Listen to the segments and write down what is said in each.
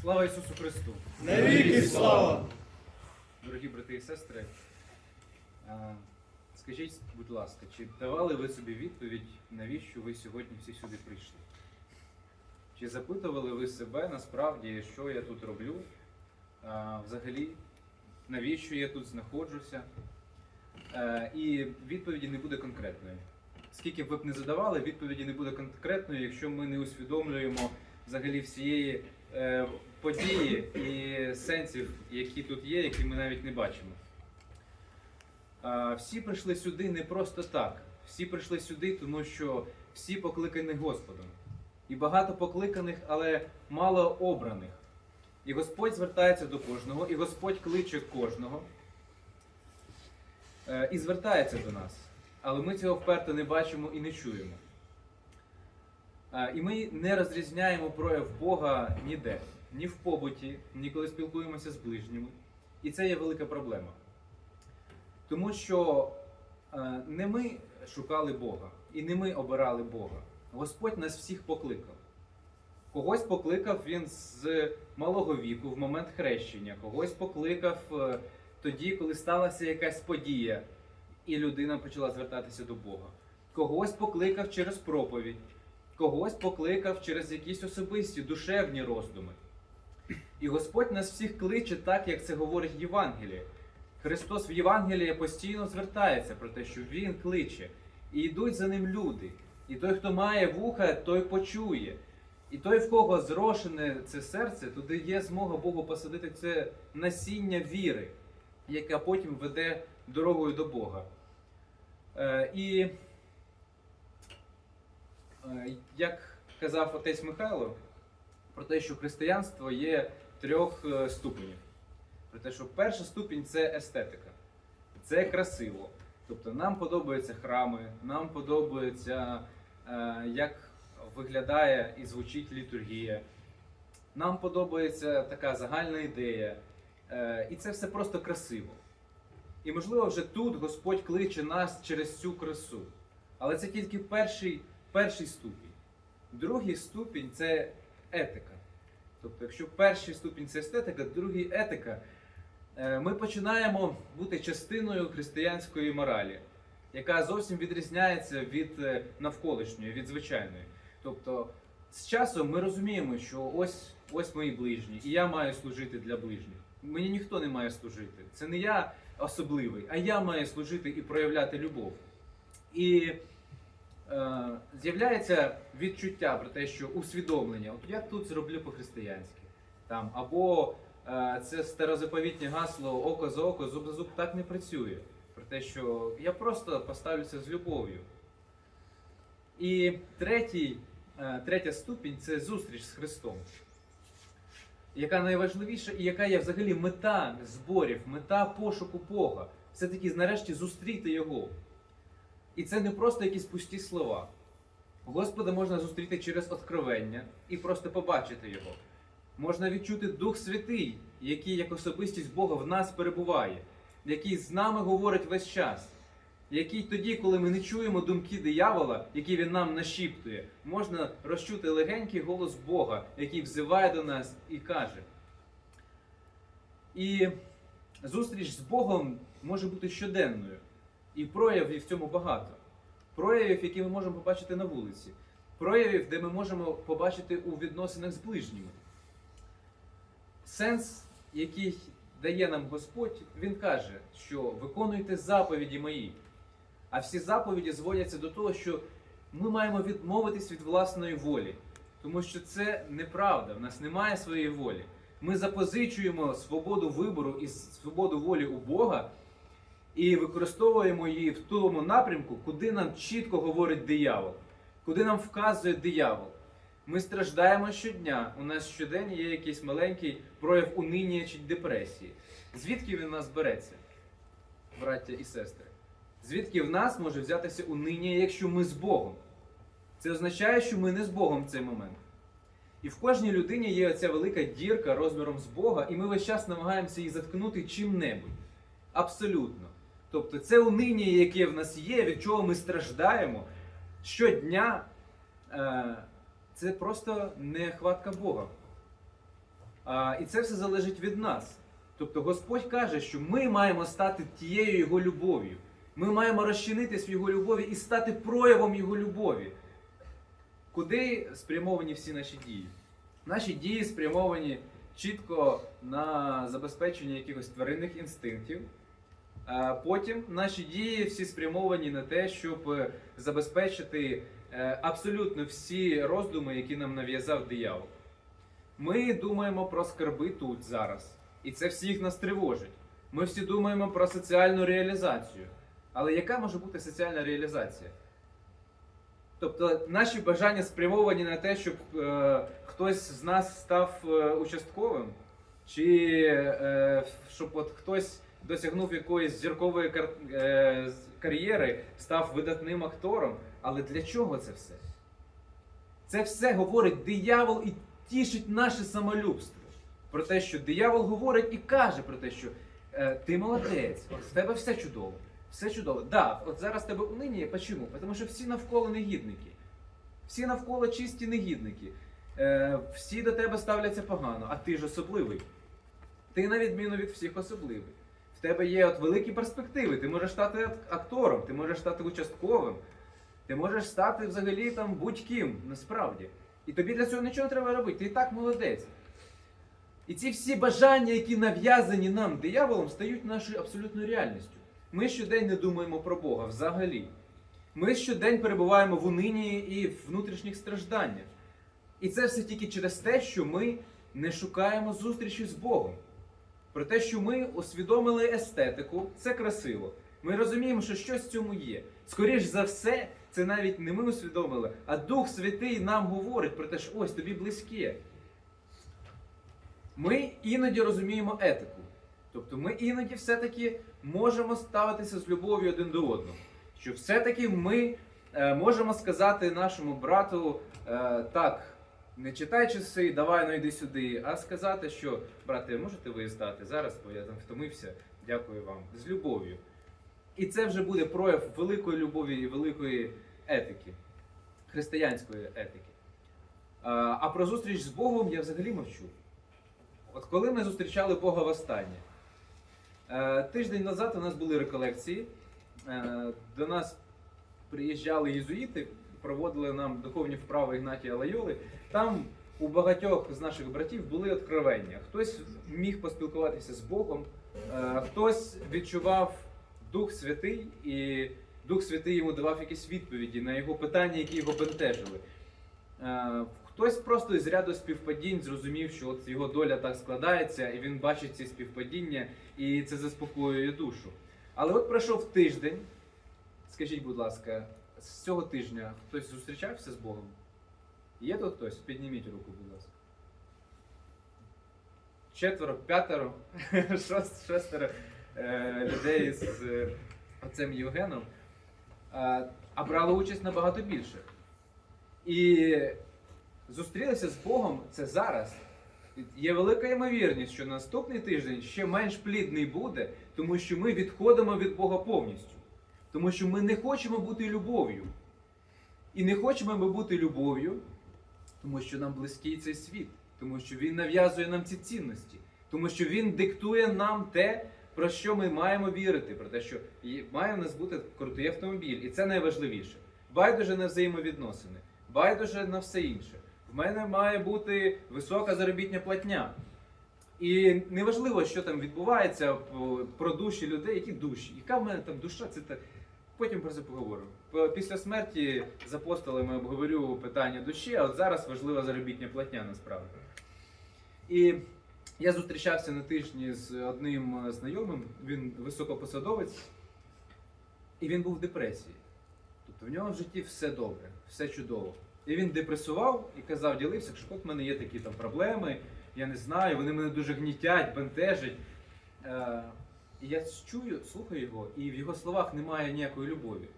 Слава Ісусу Христу! Навіки слава! Дорогі брати і сестри, скажіть, будь ласка, чи давали ви собі відповідь, навіщо ви сьогодні всі сюди прийшли? Чи запитували ви себе насправді, що я тут роблю? Взагалі, навіщо я тут знаходжуся? Е, І відповіді не буде конкретної. Скільки б ви б не задавали, відповіді не буде конкретної, якщо ми не усвідомлюємо взагалі всієї події і сенсів, які тут є, які ми навіть не бачимо. Всі прийшли сюди не просто так. Всі прийшли сюди, тому що всі покликані Господом. І багато покликаних, але мало обраних. І Господь звертається до кожного, і Господь кличе кожного. Е, І звертається до нас. Але ми цього вперто не бачимо і не чуємо. І ми не розрізняємо прояв Бога ніде, ні в побуті, ні коли спілкуємося з ближніми. І це є велика проблема. Тому що не ми шукали Бога, і не ми обирали Бога. Господь нас всіх покликав. Когось покликав він з малого віку, в момент хрещення, когось покликав е, тоді, коли сталася якась подія, і людина почала звертатися до Бога. Когось покликав через проповідь, когось покликав через якісь особисті душевні роздуми. І Господь нас всіх кличе так, як це говорить Євангеліє. Христос в Євангелії постійно звертається про те, що Він кличе, і йдуть за ним люди. І той, хто має вуха, той почує. І той, в кого зрошене це серце, туди є змога Богу посадити це насіння віри, яке потім веде дорогою до Бога. Е, і як казав отець Михайло, про те, що християнство є трьох е, ступенів. Про те, що перша ступінь це естетика, це красиво. Тобто нам подобаються храми, нам подобається, е, як виглядає і звучить літургія. Нам подобається така загальна ідея. Е, і це все просто красиво. І можливо вже тут Господь кличе нас через цю красу. Але це тільки перший, перший ступінь. Другий ступінь це етика. Тобто, якщо перший ступінь це естетика, другий етика, е, ми починаємо бути частиною християнської моралі, яка зовсім відрізняється від е, навколишньої, від звичайної. Тобто, з часом ми розуміємо, що ось, ось мої ближні, і я маю служити для ближніх. Мені ніхто не має служити. Це не я особливий, а я маю служити і проявляти любов. І з'являється відчуття про те, що усвідомлення, от я тут зроблю по-християнськи. Там, або е, це старозаповітнє гасло око за око, зуб за зуб так не працює. Про те, що я просто поставлюся з любов'ю. І третій, е, третя ступінь це зустріч з Христом, яка найважливіша і яка є взагалі мета зборів, мета пошуку Бога. Все-таки нарешті зустріти Його. І це не просто якісь пусті слова. Господа можна зустріти через откровення і просто побачити Його. Можна відчути Дух Святий, який як особистість Бога в нас перебуває, який з нами говорить весь час, який тоді, коли ми не чуємо думки диявола, які він нам нашіптує, можна розчути легенький голос Бога, який взиває до нас і каже. І зустріч з Богом може бути щоденною. І проявів в цьому багато. Проявів, які ми можемо побачити на вулиці, проявів, де ми можемо побачити у відносинах з ближніми. Сенс, який дає нам Господь, він каже, що виконуйте заповіді мої. А всі заповіді зводяться до того, що ми маємо відмовитись від власної волі, тому що це неправда, в нас немає своєї волі. Ми запозичуємо свободу вибору і свободу волі у Бога і використовуємо її в тому напрямку, куди нам чітко говорить диявол, куди нам вказує диявол. Ми страждаємо щодня. У нас щодень є якийсь маленький прояв униння чи депресії. Звідки він у нас береться, браття і сестри? Звідки в нас може взятися униння, якщо ми з Богом? Це означає, що ми не з Богом в цей момент. І в кожній людині є оця велика дірка розміром з Бога, і ми весь час намагаємося її заткнути чим-небудь. Абсолютно. Тобто це униння, яке в нас є, від чого ми страждаємо щодня, е, це просто нехватка Бога. І це все залежить від нас. Тобто Господь каже, що ми маємо стати тією Його любов'ю. Ми маємо розчинитись в Його любові і стати проявом Його любові. Куди спрямовані всі наші дії? Наші дії спрямовані чітко на забезпечення якихось тваринних інстинктів. Потім наші дії всі спрямовані на те, щоб е, забезпечити е, абсолютно всі роздуми, які нам нав'язав диявол. Ми думаємо про скарби тут зараз, і це всіх нас тривожить. Ми всі думаємо про соціальну реалізацію. Але яка може бути соціальна реалізація? Тобто наші бажання спрямовані на те, щоб е, хтось з нас став е, участковим, чи е, щоб от хтось досягнув якоїсь зіркової кар- е, кар'єри, став видатним актором. Але для чого це все? Це все говорить диявол і тішить наше самолюбство. Про те, що диявол говорить і каже про те, що е, ти молодець, в тебе все чудово. Все чудово. Да, от зараз тебе униння. Почому? Тому що всі навколо негідники. Всі навколо чисті негідники. Е, всі до тебе ставляться погано, а ти ж особливий. Ти, на відміну від всіх, особливий. В тебе є от великі перспективи. Ти можеш стати актором, ти можеш стати участковим, ти можеш стати взагалі там будь-ким, насправді. І тобі для цього нічого не треба робити. Ти і так молодець. І ці всі бажання, які нав'язані нам дияволом, стають нашою абсолютною реальністю. Ми щодень не думаємо про Бога взагалі. Ми щодень перебуваємо в унині і в внутрішніх стражданнях. І це все тільки через те, що ми не шукаємо зустрічі з Богом. Про те, що ми усвідомили естетику, це красиво. Ми розуміємо, що щось в цьому є. Скоріш за все, це навіть не ми усвідомили, а Дух Святий нам говорить про те, що ось тобі близьке. Ми іноді розуміємо етику. Тобто ми іноді все-таки можемо ставитися з любов'ю один до одного. Що все-таки ми е, можемо сказати нашому брату е, так, не читай часи, давай ну йди сюди, а сказати, що брате, можете ви здати зараз, бо я там втомився, дякую вам, з любов'ю. І це вже буде прояв великої любові і великої етики, християнської етики. А, а про зустріч з Богом я взагалі мовчу. От коли ми зустрічали Бога востаннє, е, тиждень назад у нас були реколекції. Е, До нас приїжджали єзуїти, проводили нам духовні вправи Ігнатія Лайоли. Там у багатьох з наших братів були откровення. Хтось міг поспілкуватися з Богом, е, хтось відчував Дух Святий, і Дух Святий йому давав якісь відповіді на його питання, які його бентежили. Е, Хтось просто із ряду співпадінь зрозумів, що от його доля так складається, і він бачить ці співпадіння, і це заспокоює душу. Але от пройшов тиждень. Скажіть, будь ласка, з цього тижня хтось зустрічався з Богом? Є тут хтось? Підніміть руку, будь ласка. Четверо, п'ятеро, шост- шестеро е, людей з е, отцем Євгеном. Е, а брали участь набагато більше. І зустрілися з Богом це зараз. Є велика ймовірність, що наступний тиждень ще менш плідний буде, тому що ми відходимо від Бога повністю. Тому що ми не хочемо бути любов'ю. І не хочемо ми бути любов'ю, тому що нам близький цей світ, тому що він нав'язує нам ці цінності, тому що він диктує нам те, про що ми маємо вірити, про те, що має в нас бути крутий автомобіль, і це найважливіше. Байдуже на взаємовідносини, байдуже на все інше. В мене має бути висока заробітня платня. І неважливо, що там відбувається про душі людей, які душі, яка в мене там душа, це так. Потім про це поговоримо. Після смерті з апостолами обговорю питання душі, а от зараз важлива заробітня платня насправді. І я зустрічався на тижні з одним е, знайомим, він високопосадовець, і він був в депресії. Тобто в нього в житті все добре, все чудово. І він депресував і казав, ділився, що от в мене є такі там проблеми, я не знаю, вони мене дуже гнітять, бентежать. І я чую, слухаю його, і в його словах немає ніякої любові.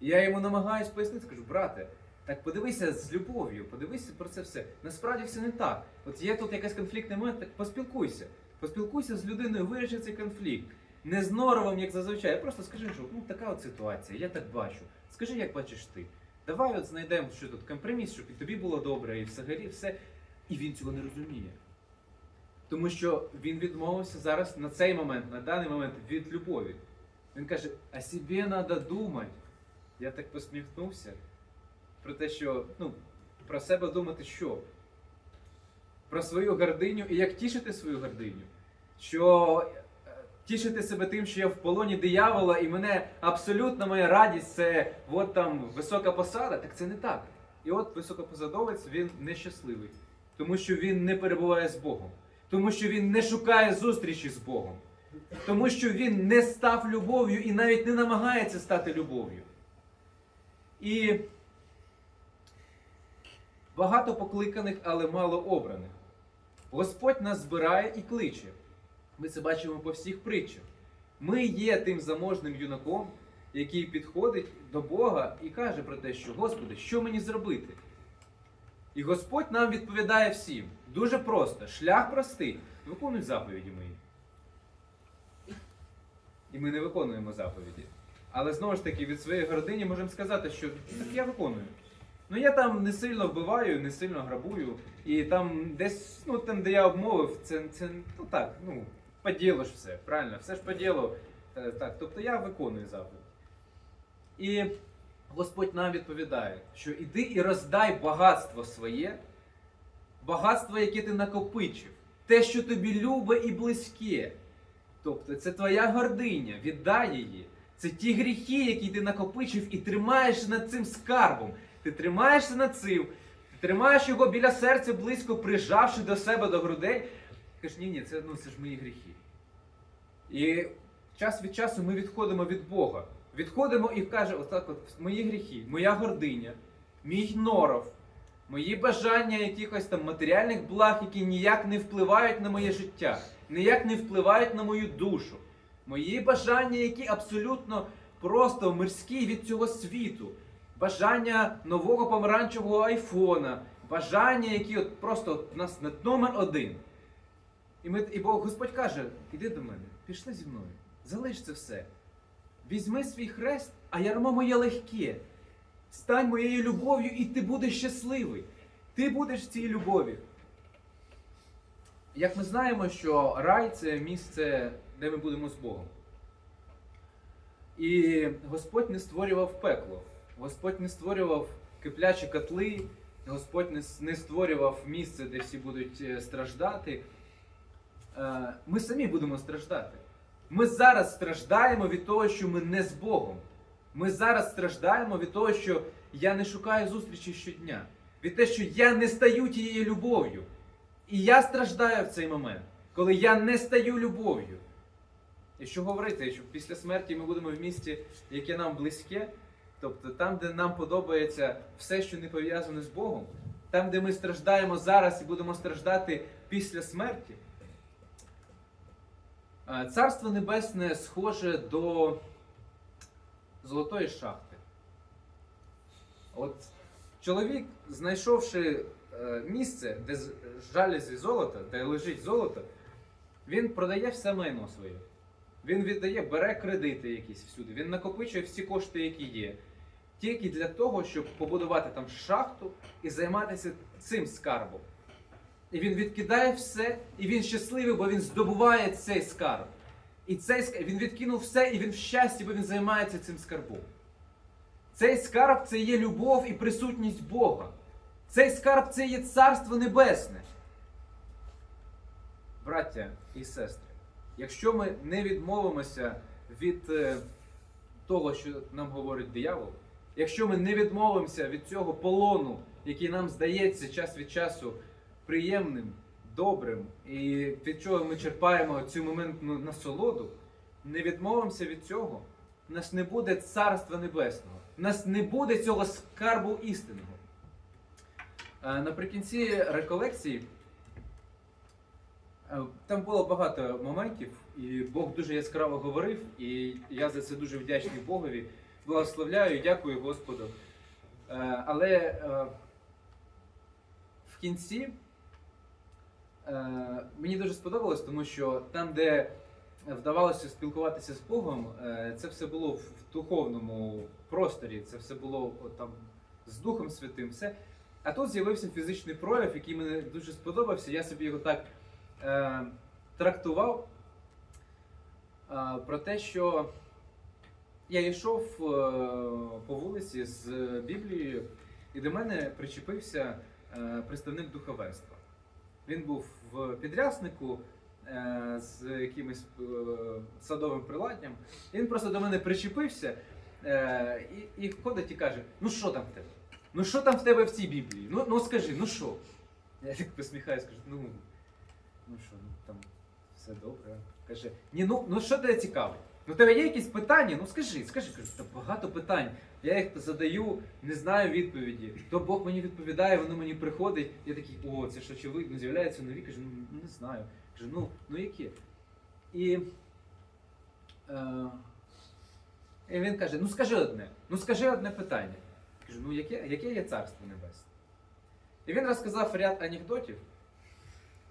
І я йому намагаюсь пояснити, кажу, брате, так подивися з любов'ю, подивися про це все. Насправді все не так. От є тут якийсь конфліктний момент, так поспілкуйся. Поспілкуйся з людиною, виріши цей конфлікт. Не з норовом, як зазвичай, а просто скажи, що ну така от ситуація, я так бачу. Скажи, як бачиш ти. Давай от знайдемо, що тут компроміс, щоб і тобі було добре, і взагалі все. І він цього не розуміє. Тому що він відмовився зараз на цей момент, на даний момент від любові. Він каже: а собі треба думати. Я так посміхнувся про те, що ну, про себе думати що? Про свою гординю і як тішити свою гординю. Що е, тішити себе тим, що я в полоні диявола, і мене абсолютно моя радість це от там висока посада, так це не так. І от високопосадовець він нещасливий, тому що він не перебуває з Богом, тому що він не шукає зустрічі з Богом, тому що він не став любов'ю і навіть не намагається стати любов'ю. І багато покликаних, але мало обраних. Господь нас збирає і кличе. Ми це бачимо по всіх притчах. Ми є тим заможним юнаком, який підходить до Бога і каже про те, що Господи, що мені зробити? І Господь нам відповідає всім. Дуже просто. Шлях простий. Виконуй заповіді мої. І ми не виконуємо заповіді. Але знову ж таки, від своєї гордині можемо сказати, що так я виконую. Ну я там не сильно вбиваю, не сильно грабую. І там десь, ну там, де я обмовив, це, це ну так, ну, по ділу ж все, правильно, все ж по ділу. Е, Так, тобто я виконую заповідь. І Господь нам відповідає, що іди і роздай багатство своє, багатство, яке ти накопичив, те, що тобі любе і близьке. Тобто це твоя гординя, віддай її. Це ті гріхи, які ти накопичив і тримаєш над цим скарбом. Ти тримаєшся над цим, ти тримаєш його біля серця близько, прижавши до себе до грудей. Кажеш, ні, ні, це, ну, це ж мої гріхи. І час від часу ми відходимо від Бога. Відходимо і каже, отак от мої гріхи, моя гординя, мій норов, мої бажання якихось там матеріальних благ, які ніяк не впливають на моє життя, ніяк не впливають на мою душу. Мої бажання, які абсолютно просто мирські від цього світу. Бажання нового помаранчевого айфона, бажання, які от просто от у нас на номер один. І, ми, і Бог Господь каже: іди до мене, пішли зі мною, залиш це все. Візьми свій хрест, а ярмо моє легке. Стань моєю любов'ю, і ти будеш щасливий. Ти будеш в цій любові. Як ми знаємо, що рай це місце, де ми будемо з Богом. І Господь не створював пекло, Господь не створював киплячі котли, Господь не, створював місце, де всі будуть е, страждати. Е, Ми самі будемо страждати. Ми зараз страждаємо від того, що ми не з Богом. Ми зараз страждаємо від того, що я не шукаю зустрічі щодня, від те, що я не стаю тією любов'ю. І я страждаю в цей момент, коли я не стаю любов'ю. І що говорити, що після смерті ми будемо в місті, яке нам близьке, тобто там, де нам подобається все, що не пов'язане з Богом, там, де ми страждаємо зараз і будемо страждати після смерті. Е, Царство Небесне схоже до золотої шахти. От чоловік, знайшовши е, місце, де жалюзі золота, де лежить золото, він продає все майно своє. Він віддає, бере кредити якісь всюди, він накопичує всі кошти, які є. Тільки для того, щоб побудувати там шахту і займатися цим скарбом. І він відкидає все, і він щасливий, бо він здобуває цей скарб. І цей ск- він відкинув все, і він в щасті, бо він займається цим скарбом. Цей скарб це є любов і присутність Бога. Цей скарб це є царство небесне. Браття і сестри, якщо ми не відмовимося від е, того, що нам говорить диявол, якщо ми не відмовимося від цього полону, який нам здається час від часу приємним, добрим, і від чого ми черпаємо цю моментну насолоду, не відмовимося від цього, в нас не буде царства небесного, в нас не буде цього скарбу істинного. Е, Наприкінці реколекції е, там було багато моментів, і Бог дуже яскраво говорив, і я за це дуже вдячний Богові. Благословляю, дякую Господу. Е, Але в кінці мені дуже сподобалось, тому що там, де вдавалося спілкуватися з Богом, е, це все було в духовному просторі, це все було там з Духом Святим. все. А тут з'явився фізичний прояв, який мені дуже сподобався. Я собі його так е, трактував е, про те, що я йшов е, по вулиці з Біблією, і до мене причепився е, представник духовенства. Він був в підряснику е, з якимось е, садовим приладдям. І він просто до мене причепився е, і, і ходить і каже: Ну що там в тебе? Ну що там в тебе в цій Біблії? Ну, ну скажи, ну що? Я так посміхаюсь, кажу, ну, ну що, ну там все добре. Каже, ні, ну, ну що тебе цікавить? Ну, у тебе є якісь питання? Ну скажи, скажи, кажу, багато питань. Я їх задаю, не знаю відповіді. То Бог мені відповідає, воно мені приходить. Я такий, о, це ж очевидно, з'являється нові. Кажу, ну не знаю. Кажу, ну, ну які? І, е, і він каже: ну скажи одне, ну скажи одне питання. Кажу, ну яке, яке є царство небесне? І він розказав ряд анекдотів.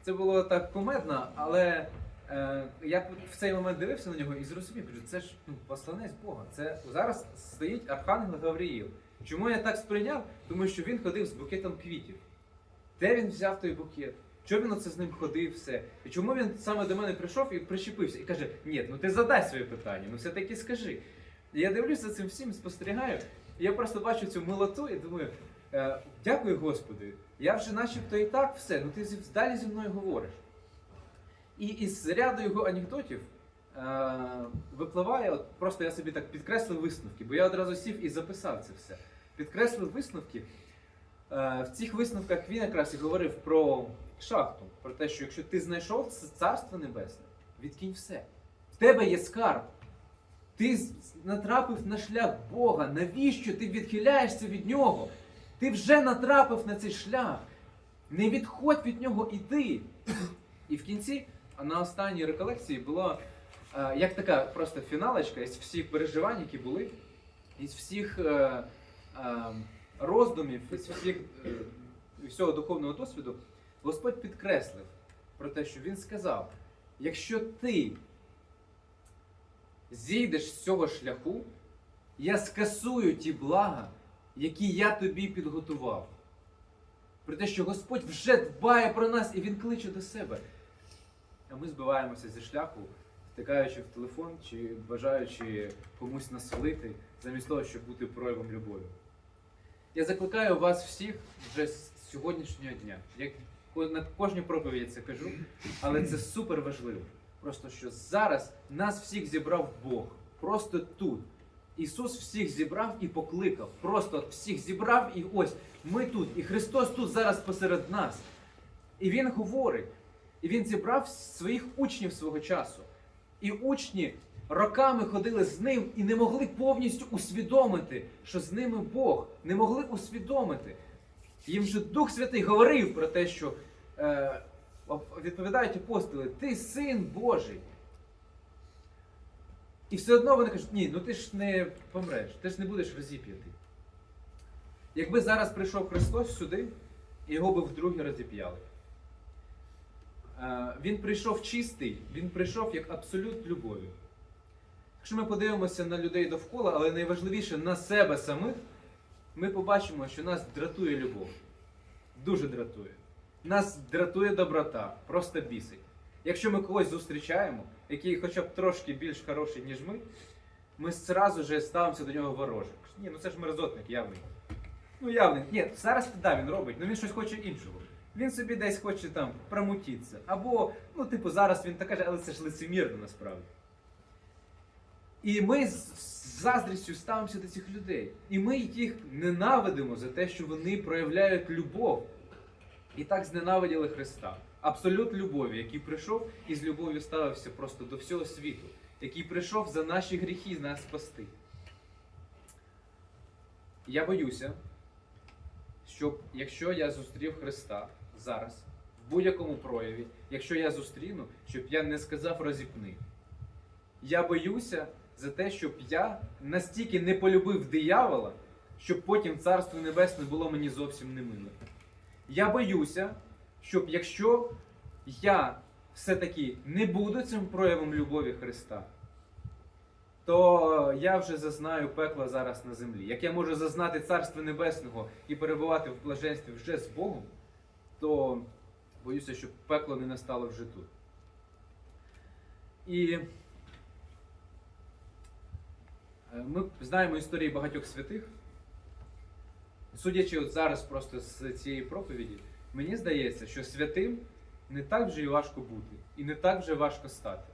Це було так кумедно, але е, я в цей момент дивився на нього і зрозумів, кажу, це ж ну, посланець Бога. Це зараз стоїть Архангел Гавріїл. Чому я так сприйняв? Тому що він ходив з букетом квітів. Де він взяв той букет? Чому він оце з ним ходив все? І чому він саме до мене прийшов і причепився і каже: Ні, ну ти задай своє питання, ну все-таки скажи. І я дивлюся цим всім, спостерігаю, і я просто бачу цю милоту і думаю, е, дякую Господи, я вже начебто і так все, ну ти далі зі мною говориш. І із ряду його анекдотів е, випливає, от просто я собі так підкреслив висновки, бо я одразу сів і записав це все. Підкреслив висновки. Е, в цих висновках він якраз і говорив про шахту, про те, що якщо ти знайшов царство небесне, відкинь все. В тебе є скарб. Ти натрапив на шлях Бога. Навіщо ти відхиляєшся від нього? Ти вже натрапив на цей шлях. Не відходь від нього іди. І в кінці, на останній реколекції було е, як така просто фіналочка із всіх переживань, які були, із всіх е, е, роздумів, із всіх, всього духовного досвіду, Господь підкреслив про те, що Він сказав: якщо ти зійдеш з цього шляху, я скасую ті блага, які я тобі підготував. Про те, що Господь вже дбає про нас і Він кличе до себе. А ми збиваємося зі шляху, втикаючи в телефон чи бажаючи комусь насолити, замість того, щоб бути проявом любові. Я закликаю вас всіх вже з сьогоднішнього дня. Як на кожній проповіді це кажу, але це супер важливо. Просто що зараз нас всіх зібрав Бог. Просто тут. Ісус всіх зібрав і покликав. Просто всіх зібрав, і ось ми тут. І Христос тут зараз посеред нас. І Він говорить. І Він зібрав своїх учнів свого часу. І учні роками ходили з ним і не могли повністю усвідомити, що з ними Бог, не могли усвідомити. Їм же Дух Святий говорив про те, що е, відповідають апостоли, ти син Божий. І все одно вони кажуть, ні, ну ти ж не помреш, ти ж не будеш розіп'ятий. Якби зараз прийшов Христос сюди, його би вдруге розіп'яли. Е, Він прийшов чистий, він прийшов як абсолют любові. Якщо ми подивимося на людей довкола, але найважливіше на себе самих, ми побачимо, що нас дратує любов. Дуже дратує. Нас дратує доброта, просто бісить. Якщо ми когось зустрічаємо, який хоча б трошки більш хороший, ніж ми, ми зразу же ставимося до нього вороже. Ні, ну це ж мерзотник явний. Ну явний. Ні, зараз да, він робить, але він щось хоче іншого. Він собі десь хоче там промутитися. Або, ну, типу, зараз він так каже, але це ж лицемірно насправді. І ми з заздрістю ставимося до цих людей. І ми їх ненавидимо за те, що вони проявляють любов. І так зненавиділи Христа. Абсолют любові, який прийшов і з любов'ю ставився просто до всього світу, який прийшов за наші гріхи нас спасти. Я боюся, щоб якщо я зустрів Христа зараз, в будь-якому прояві, якщо я зустріну, щоб я не сказав розіпни. Я боюся за те, щоб я настільки не полюбив диявола, щоб потім Царство Небесне було мені зовсім не миле. Я боюся, щоб якщо я все-таки не буду цим проявом любові Христа, то я вже зазнаю пекла зараз на землі. Як я можу зазнати Царства Небесного і перебувати в блаженстві вже з Богом, то боюся, щоб пекло не настало вже тут. І е, ми знаємо історії багатьох святих. Судячи от зараз просто з цієї проповіді, мені здається, що святим не так вже і важко бути, і не так вже важко стати.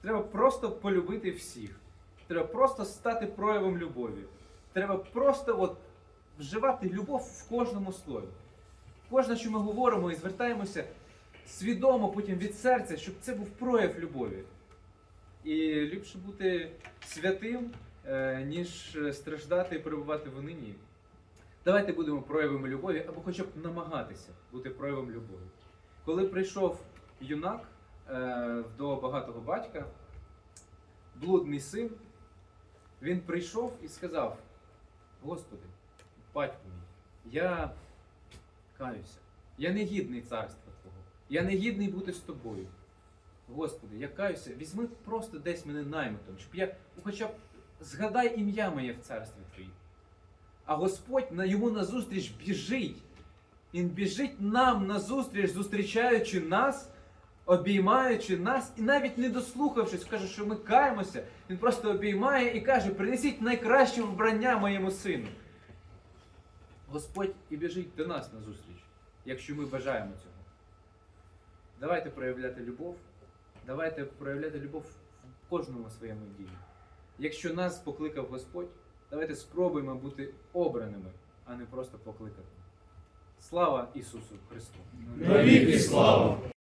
Треба просто полюбити всіх. Треба просто стати проявом любові. Треба просто от вживати любов в кожному слові. Кожне, що ми говоримо і звертаємося свідомо потім від серця, щоб це був прояв любові. І ліпше бути святим, е, ніж страждати і перебувати в унині. Давайте будемо проявами любові або хоча б намагатися бути проявом любові. Коли прийшов юнак е, до багатого батька, блудний син, він прийшов і сказав: Господи, батько мій, я каюся, я не гідний царства Твого, я не гідний бути з тобою. Господи, я каюся, візьми просто десь мене наймитом, щоб я хоча б згадай ім'я моє в царстві Твоїм. А Господь на йому назустріч біжить. Він біжить нам назустріч, зустрічаючи нас, обіймаючи нас, і навіть не дослухавшись, каже, що ми каємося, він просто обіймає і каже: принесіть найкраще вбрання моєму сину. Господь і біжить до нас на зустріч, якщо ми бажаємо цього. Давайте проявляти любов, давайте проявляти любов в кожному своєму ділі. Якщо нас покликав Господь, давайте спробуємо бути обраними, а не просто покликати. Слава Ісусу Христу! Навіки слава!